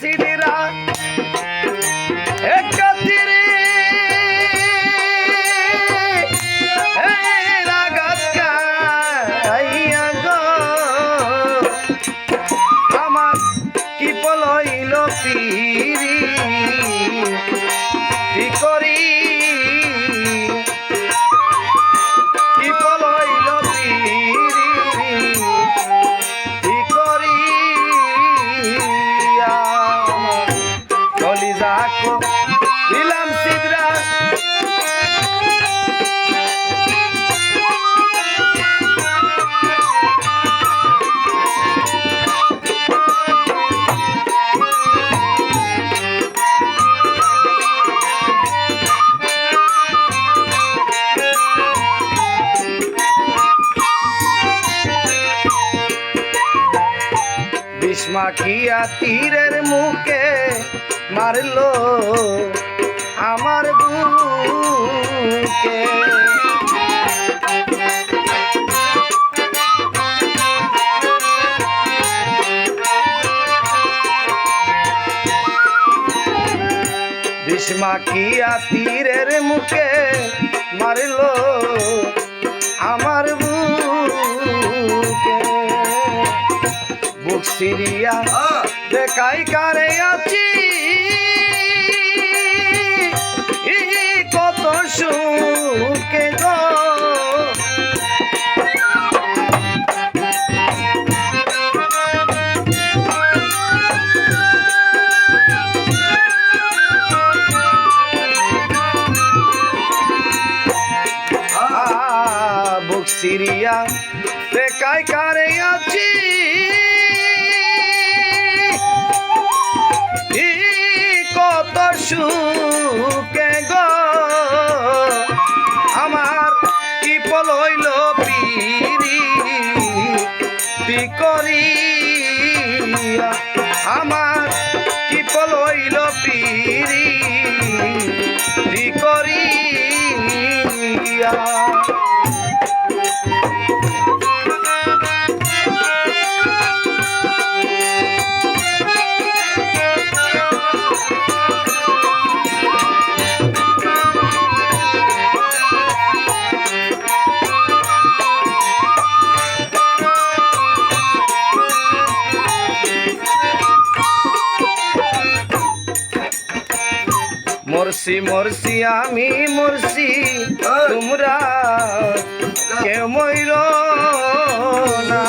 सीधी राह বিষ্মাখিয়া তীরের মুখে মারলো আমার বুকে। বিষ্মাখিয়া তীরের মুখে মারলো সিরিয়া। দেখাই কারে আছি। কত সুখে গো। সিরিয়া। দেখাই কারে আছি। সুখে গো। আমার কি পলইল পিরি করিয়া? আমার কি পলইল পিরি করিয়া? মরসি মরসি আমি মরসি তোমরা কেউ ময়ূর না।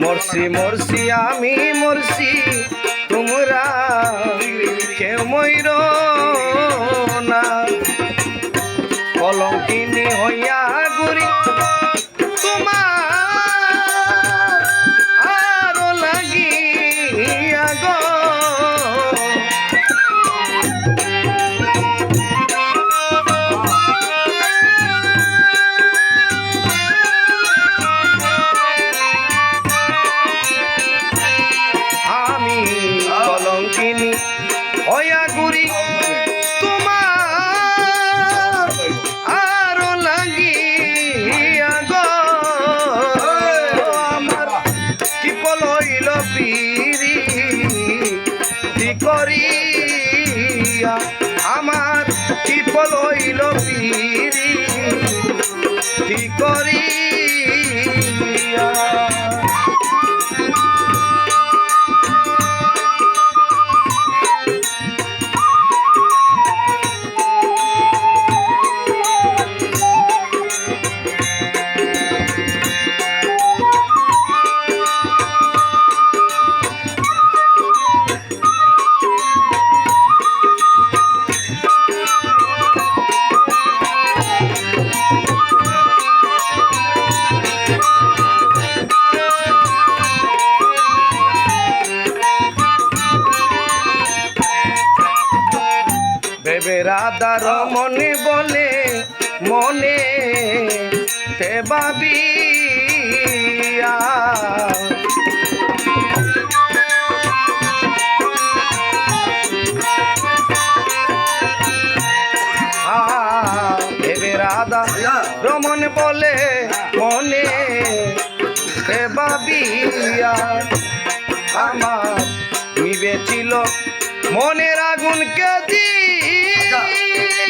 মরসি মরসি আমি মরসি দি ভেবে রাধা মনে বলে মনে, তে ভেবে রাধা রমন বলে মনে হে বাবিয়া আমার নিবেছিল মনের আগুন কে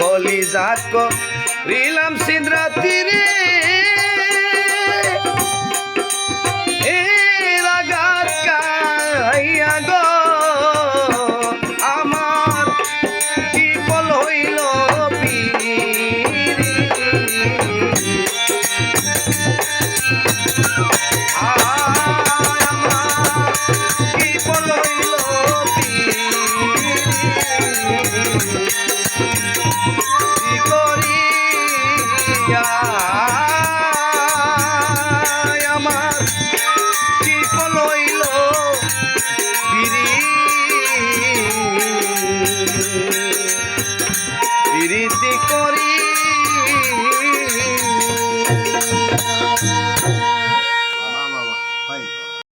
কলিজাত কো রিলাম